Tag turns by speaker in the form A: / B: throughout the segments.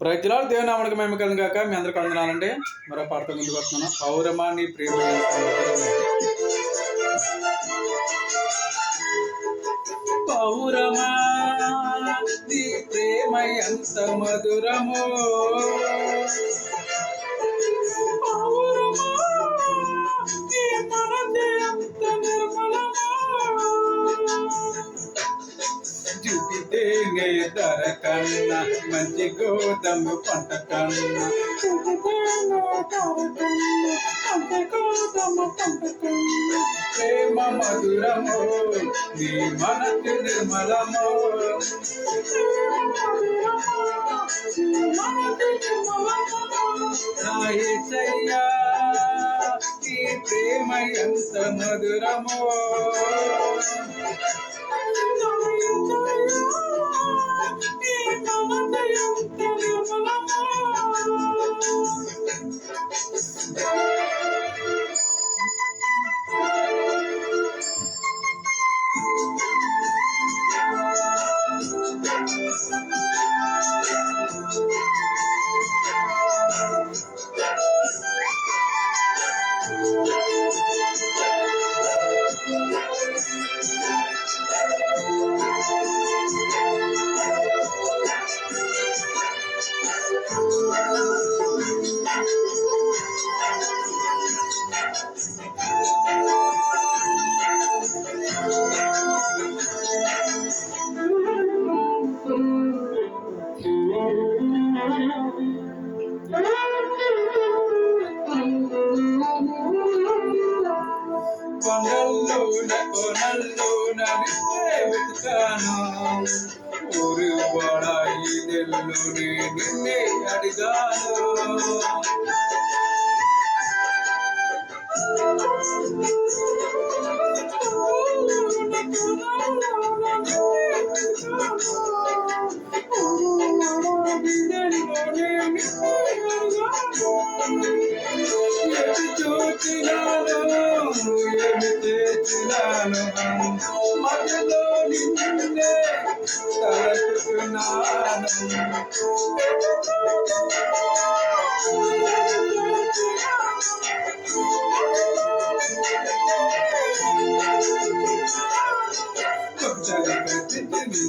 A: ప్రజలాలు దేవుని నామనికి మేము కలిగిన కాక మీ అందరికి వందనాలండి. మరో పాటతో ముందుకు వస్తున్నాను. పౌరమా నీ ప్రేమ పౌరమా నీ ప్రేమ ఎంత మధురమో. జుటితే ధర కన్నా. మంచి గోధుమ పంట కన్నా. ప్రేమ మధురమో నీ మనసు నిర్మలమో. ప్రేమ ఎంత మధురమో. ஒரு ಬಡಾಯಿದೆಲ್ಲೊಡೆ ನಿನ್ನೆ ಅಡಿಗಾರು Thank you. మధ్యలో నిన్నే తలచుకున్నాను కొత్తగా కట్టించి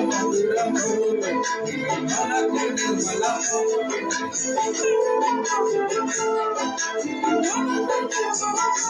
A: Thank you.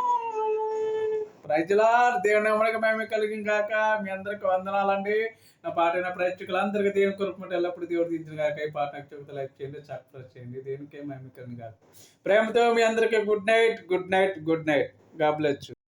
A: దేవుని నమ్మక మేము కలిగిన కాక మీ అందరికి వందనాలండి. నా పాట ప్రేక్షకులందరికీ దేవుని కొనుక్కుంటే ఎల్లప్పుడు దేవుడు దించిన కాక ఈ పాట నాకు చెబుతా లైక్ చేయండి సబ్స్క్రైబ్ చేయండి. దేనికే మేము కలిగిన కాక ప్రేమతో మీ అందరికీ good night good night good night గాబ్లెచ్చు